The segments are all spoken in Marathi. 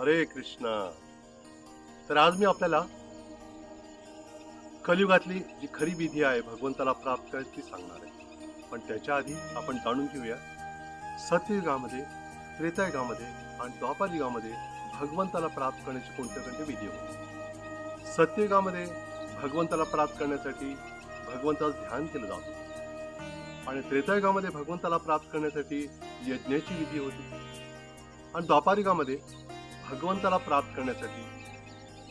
हरे कृष्ण. तर आज मी आपल्याला कलियुगातली जी खरी विधी आहे भगवंताला प्राप्त करायची ती सांगणार आहे. पण त्याच्या आधी आपण जाणून घेऊया सत्ययुगामध्ये त्रेतायुगामध्ये आणि द्वापार युगामध्ये भगवंताला प्राप्त करण्याची कोणते कोणते विधी होते सत्ययुगामध्ये भगवंताला प्राप्त करण्यासाठी भगवंताचं ध्यान केलं जातं आणि त्रेतायुगामध्ये भगवंताला प्राप्त करण्यासाठी यज्ञाची विधी होती. आणि द्वापारिकामध्ये भगवंताला प्राप्त करण्यासाठी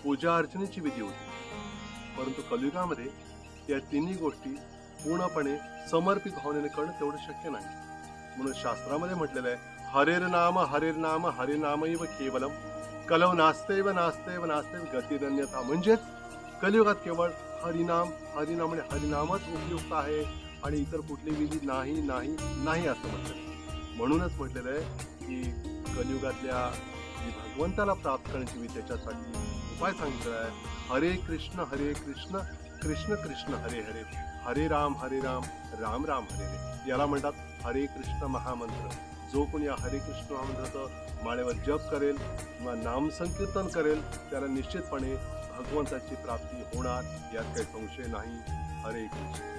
पूजा अर्चनेची विधी होती. परंतु कलियुगामध्ये या तिन्ही गोष्टी पूर्णपणे समर्पित भावनेने करणं तेवढं शक्य नाही. म्हणून शास्त्रामध्ये म्हटलेलं आहे हरेर नाम हरेर नाम हरे नामैव केवलम कलव नास्तेव नास्तेव नास्तेव गतिरन्यता म्हणजेच कलियुगात केवळ हरिनाम हरिनाम आणि हरिनामच उपयुक्त आहे आणि इतर कुठली विधी नाही नाही नाही असं म्हटलं म्हणूनच म्हटलेलं आहे की कलियुगातल्या जी भगवंताला प्राप्त करण्याची मी त्याच्यासाठी उपाय सांगितला आहे हरे कृष्ण हरे कृष्ण कृष्ण कृष्ण हरे हरे. हरे राम हरे राम राम राम हरे हरे. याला म्हणतात हरे कृष्ण महामंत्र. जो कोणी या हरे कृष्ण महामंत्राचं माळेवर जप करेल किंवा नाम संकीर्तन करेल त्याला निश्चितपणे भगवंताची प्राप्ती होणार यात काही संशय नाही. हरे कृष्ण.